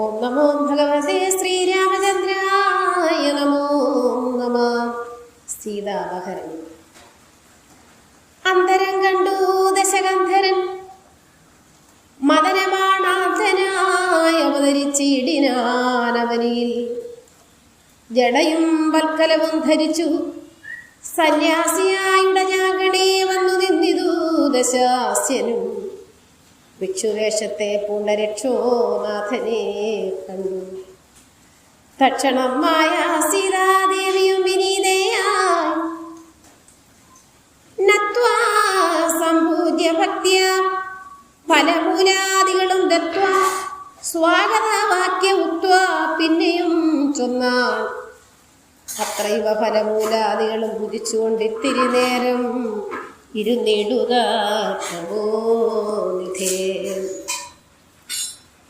ഓം നമോ ഭഗവതേ ശ്രീരാമചന്ദ്രായ നമോ നമ. സീതാവഹരൻ അന്തരം കണ്ടു ദശകന്ധരൻ. മദനമാണാധനായ അവതരിച്ചിടിനാനവനിൽ. ജടയും വൽക്കലവും ധരിച്ചു സന്യാസിയായുടെ ജാഗണേ വന്നു നിന്നിതു ദശാസ്യനും. ഭിക്ഷുവേഷത്തെ പൂണ്ടരക്ഷോനാഥനെ കണ്ടു. തക്ഷണം മായ സീതാദേവിയും വിനീതയായി. നത്വാ സംപൂജ്യ ഭക്തിയ ഫലമൂലാദികളും ദത്വ സ്വാഗതവാക്യ ഉക്വ പിന്നെയും ചൊന്നാൾ. അത്രൈവ ഫലമൂലാദികളും ഭുജിച്ചുകൊണ്ടിത്തിരി നേരം ഇരുന്നിടുക പ്രബോധിതേ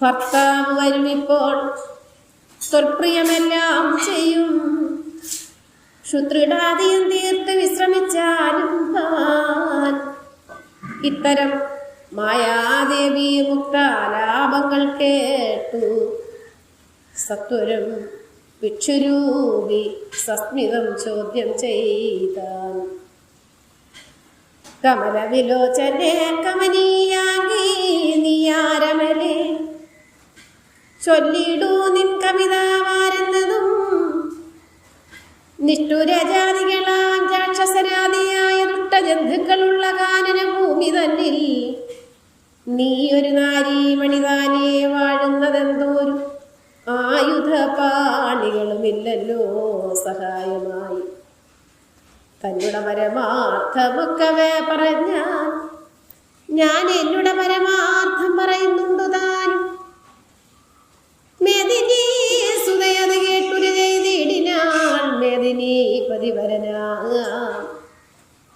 ഭർത്താവ് വരുമിപ്പോൾ ത്വൽപ്രിയമെല്ലാം ചെയ്യും. ക്ഷുത്രിടാദിയും തീർത്ത് വിശ്രമിച്ചാലും ഇത്തരം മായാദേവി മുക്താലാപങ്ങൾ കേട്ടു. സത്വരം ഭിക്ഷുരൂപി സസ്മിതം ചോദ്യം ചെയ്താൻ കമലവിലോചനെ കമനീയാകി നീയാരമലേ. ചൊല്ലിടൂ നിൻ കവിതാവാരെന്നതും നിഷ്ഠുരജാതികളാം രാക്ഷസരാതിയായ ദുഷ്ടജന്തുക്കളുള്ള കാനന ഭൂമി തന്നിൽ. നീ ഒരു നാരീമണിതാനേ ആയുധ ആയുധപാണികളുമില്ലല്ലോ സഹായമായി. തന്നുടെ പരമാർത്ഥമൊക്കവേ പറഞ്ഞാൽ ഞാൻ എന്നുട പരമാർത്ഥം പറയുന്നുണ്ടു താനും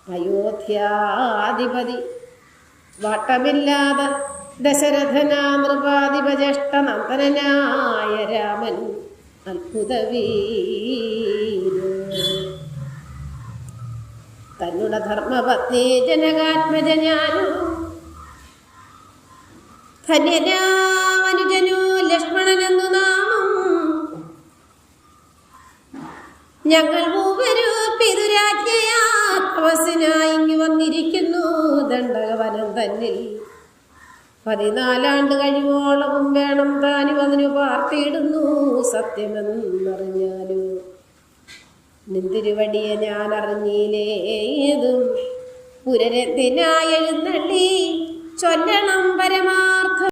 അയോധ്യാധിപതി വട്ടമില്ലാതെ ദശരഥനാ നൃപാധിപജ്യേഷ്ഠ നന്ദനായ രാമൻ അത്ഭുതവീര തന്നുടെ ധർമ്മപത്നി ജനകാത്മജ ഞാനു ധന്യനാമനുജനു ലക്ഷ്മണനെന്നു നാമം. ഞങ്ങൾ മൂവരും പിതുരാജ്ഞയാ തപസ്സിനായി ഇങ്ങു വന്നിരിക്കുന്നു. ദണ്ഡകവനം തന്നിൽ പതിനാലാണ്ട് കഴിവോളവും വേണം താനും അതിനു പാർത്തിയിടുന്നു സത്യമെന്നറിഞ്ഞാലു. നിന്തിരുവടിയെ ഞാൻ അറിഞ്ഞില്ലേതും പുരരത്തിനായെഴുന്നള്ളി ചൊല്ലണം പരമാർത്ഥം.